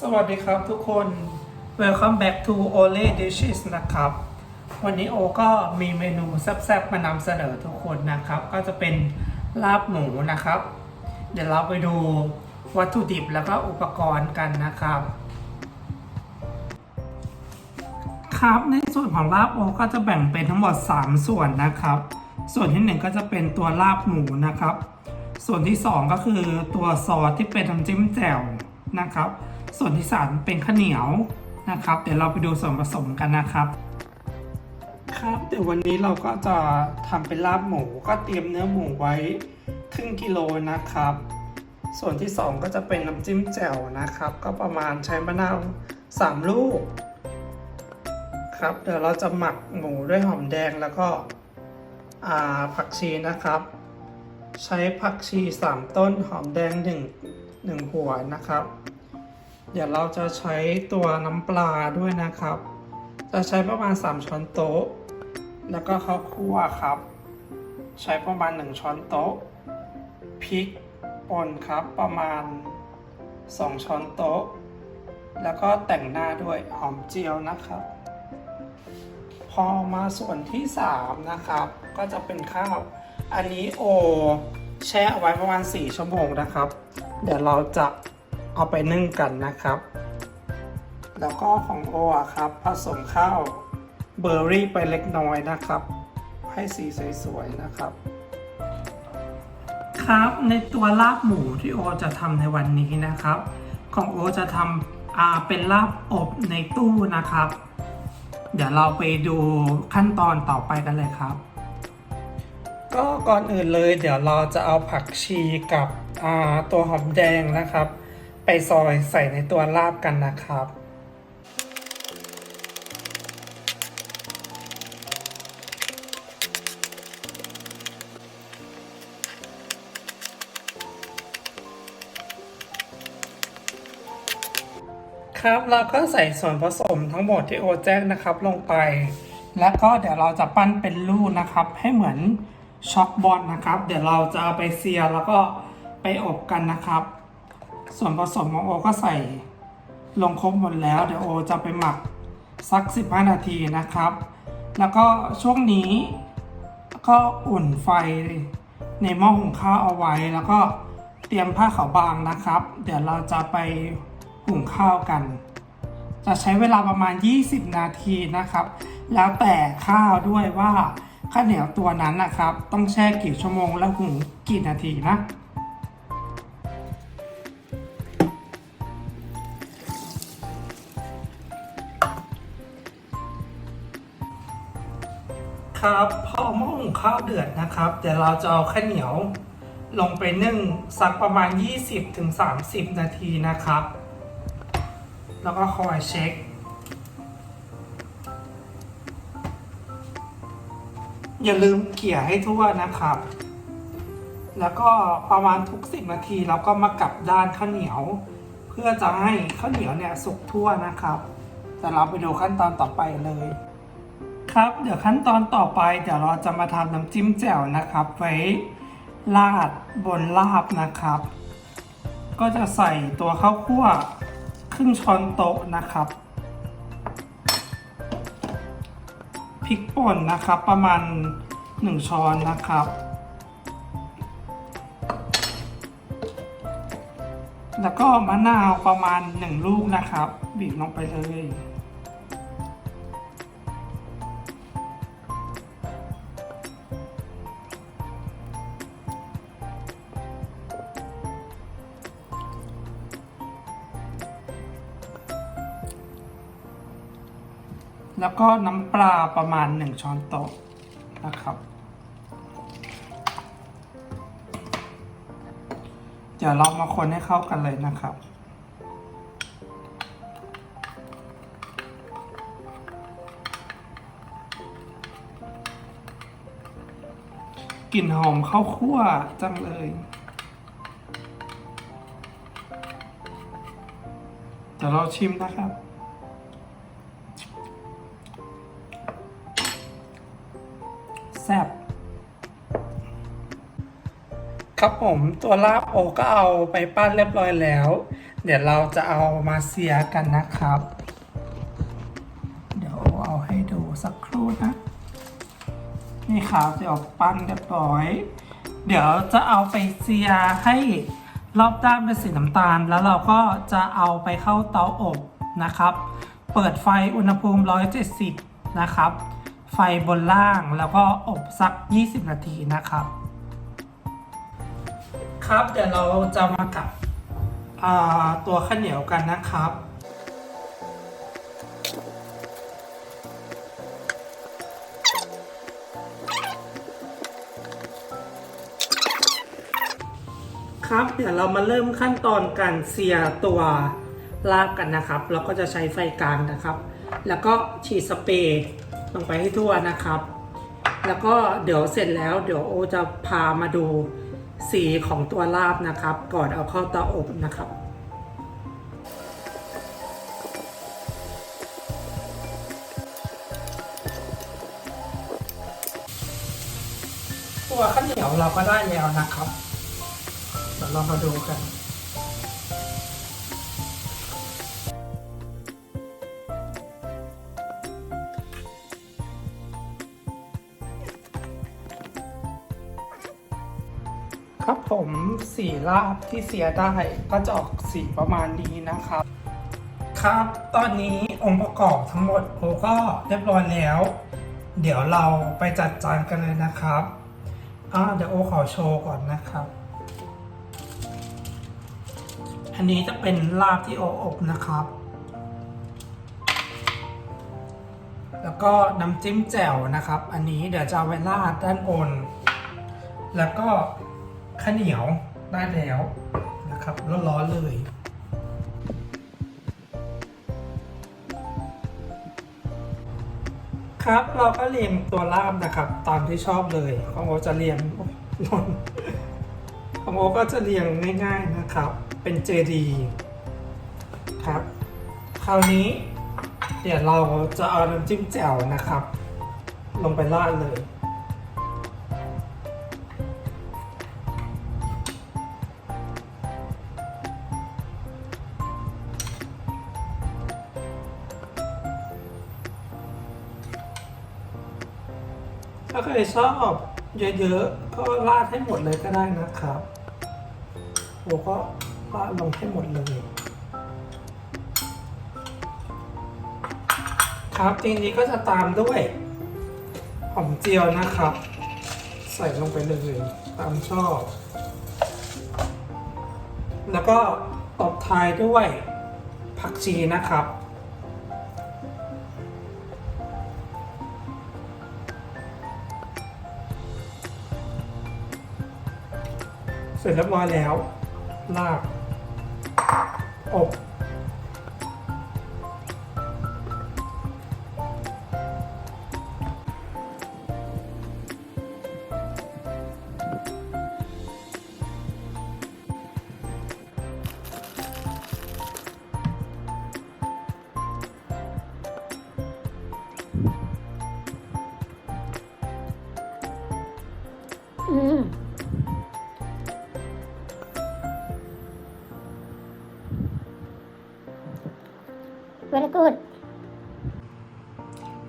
สวัสดีครับทุกคน Welcome back to Ole Dishes นะครับ วันนี้โอก็มีเมนูแซ่บๆมานำเสนอทุกคนนะครับ ก็จะเป็นลาบหมูนะครับ เดี๋ยวเราไปดูวัตถุดิบแล้วก็อุปกรณ์กันนะครับ ครับในส่วนของลาบโอก็จะแบ่งเป็นทั้งหมด 3 ส่วนนะครับ ส่วนที่ 1 ก็จะเป็นตัวลาบหมูนะครับ ส่วนที่ 2 ก็คือตัวซอสที่เป็นน้ำจิ้มแจ่วนะครับ ส่วนที่ 3 เป็นข้าวเหนียวนะครับ เดี๋ยวเราไปดูส่วนผสมกันนะครับ ครับเดี๋ยววันนี้เราก็จะทำเป็นลาบหมูก็เตรียมเนื้อหมูไว้ครึ่งกิโลนะครับ ส่วนที่ 2 ก็จะเป็นน้ำจิ้มแจ่วนะครับ ก็ประมาณใช้มะนาว3 ลูกครับเดี๋ยวเราจะหมักหมูด้วยหอมแดงแล้วก็ผักชีนะครับ ใช้ผักชี 3 ต้นหอมแดง1 1หัวนะครับ เดี๋ยวเราจะใช้ตัวน้ำปลาด้วยนะครับ จะใช้ประมาณ 3 ช้อนโต๊ะ แล้วก็ข้าวคั่วครับ ใช้ประมาณ 1 ช้อนโต๊ะ พริกป่นครับประมาณ 2 ช้อนโต๊ะ แล้วก็แต่งหน้าด้วยหอมเจียวนะครับ พอมาส่วนที่ 3 นะครับ ก็จะเป็นข้าว อันนี้โอแช่เอาไว้ประมาณ 4 ชั่วโมงนะครับ เดี๋ยวเราจะ เอาไปนึ่งกันนะครับ แล้วก็ของโออะครับ ผสมข้าวเบอร์รี่ไปเล็กน้อยนะครับ ให้สีสวยๆนะครับ ครับในตัวลาบหมูที่โอจะทำในวันนี้นะครับ ของโอจะทำอาเป็นลาบอบในตู้นะครับ เดี๋ยวเราไปดูขั้นตอนต่อไปกันเลยครับ ก็ก่อนอื่นเลย เดี๋ยวเราจะเอาผักชีกับตัวหอมแดงนะครับ ไปซอยใส่ในตัวลาบกันนะครับ ครับเราก็ใส่ส่วนผสมทั้งหมดที่โอแจ้งนะครับลงไป แล้วก็เดี๋ยวเราจะปั้นเป็นลูกนะครับ ให้เหมือนช็อกบอลนะครับ เดี๋ยวเราจะเอาไปเซียร์แล้วก็ไปอบกันนะครับ ส่วนผสมของโอก็ใส่ลงครบหมดแล้ว เดี๋ยวโอจะไปหมักสัก 15 นาทีนะครับ แล้วก็ช่วงนี้ก็อุ่นไฟในหม้อหุงข้าวเอาไว้ แล้วก็เตรียมผ้าขาวบางนะครับ เดี๋ยวเราจะไปหุงข้าวกัน จะใช้เวลาประมาณ 20 นาทีนะครับ แล้วแต่ข้าวด้วยว่าข้าวเหนียวตัวนั้นนะครับ ต้องแช่กี่ชั่วโมงแล้วหุงกี่นาทีนะ ครับพอหม้อหุงข้าวเดือดนะครับ เดี๋ยวเราจะเอาข้าวเหนียว ลงไปนึ่งสักประมาณ 20-30 นาทีนะครับ แล้วก็คอยเช็คอย่าลืมเกี่ยให้ทั่วนะครับ แล้วก็ประมาณทุก10นาทีเราก็มากลับด้านข้าวเหนียว เพื่อจะให้ข้าวเหนียวเนี่ยสุกทั่วนะครับ แต่เราไปดูขั้นตอนต่อไปเลย ครับ เดี๋ยวขั้นตอนต่อไปเดี๋ยวเราจะมาทำน้ำจิ้มแจ่วนะครับ ไว้ราดบนลาบนะครับ ก็จะใส่ตัวข้าวคั่วครึ่งช้อนโต๊ะนะครับพริกป่นนะครับประมาณ 1 ช้อนนะครับ แล้วก็มะนาวประมาณ 1 ลูกนะครับ บีบลงไปเลย แล้วก็น้ำปลาประมาณ 1 ช้อนโต๊ะนะครับ เดี๋ยวเรามาคนให้เข้ากันเลยนะครับกลิ่นหอมข้าวคั่วจังเลย เดี๋ยวเราชิมนะครับ แซ่บครับผมตัวลาบโอก็เอาไปปั้นเรียบร้อยแล้ว เดี๋ยวเราจะเอามาเสียกันนะครับ เดี๋ยวเอาให้ดูสักครู่นะ นี่ครับจะออกปั้นเรียบร้อย เดี๋ยวจะเอาไปเสียให้รอบด้านเป็นสีน้ำตาล แล้วเราก็จะเอาไปเข้าเตาอบนะครับ เปิดไฟอุณหภูมิ 170 นะครับ ไฟบนล่างแล้วก็อบสัก 20 นาทีนะครับ ครับเดี๋ยวเราจะมากับตัวข้าวเหนียวกันนะครับครับเดี๋ยวเรามาเริ่มขั้นตอนการเสียตัวลาบกันนะครับ เราก็จะใช้ไฟกลางนะครับ แล้วก็ฉีดสเปรย์ ลงไปให้ทั่วนะครับ แล้วก็เดี๋ยวเสร็จแล้วเดี๋ยวโอจะพามาดูสีของตัวลาบนะครับ ก่อนเอาเข้าเตาอบนะครับตัวข้าวเหนียวเราก็ได้แล้วนะครับเดี๋ยวเรามาดูกัน ครับผมสีลาบที่เสียได้ก็จะออกสีประมาณนี้นะครับ ครับ ตอนนี้องค์ประกอบทั้งหมดโอก็เรียบร้อยแล้ว เดี๋ยวเราไปจัดจานกันเลยนะครับอ่าเดี๋ยวโอขอโชว์ก่อนนะครับ อันนี้จะเป็นลาบที่โออบนะครับ แล้วก็น้ำจิ้มแจ่วนะครับ อันนี้เดี๋ยวจะเอาไว้ราดด้านบนแล้วก็ ข้าวเหนียวได้แล้วนะครับร้อนๆเลยครับเราก็เรียงตัวล่าบนะครับ ตามที่ชอบเลยของโอจะเรียงหล่นของโอก็จะเรียงง่าย ๆนะครับ เป็นเจดีครับ คราวนี้ เดี๋ยวเราจะเอาน้ำจิ้มแจ่วนะครับ ลงไปราดเลย ถ้าใครชอบเยอะๆ ก็ราดให้หมดเลยก็ได้นะครับโอก็ราดลงให้หมดเลย ครับทีนี้ก็จะตามด้วยหอมเจียวนะครับ ใส่ลงไปเลยตามชอบ แล้วก็ตบท้ายด้วยผักชีนะครับ สร็จเรียบร้อยแล้ว ลาบอบ อืม very good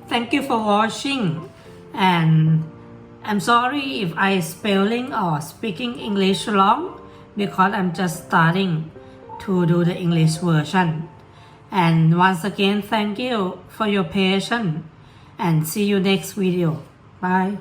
Thank you for watching and I'm sorry if I spelling or speaking English wrong because I'm just starting to do the English version. And once again, thank you for your patience and see you next video. Bye.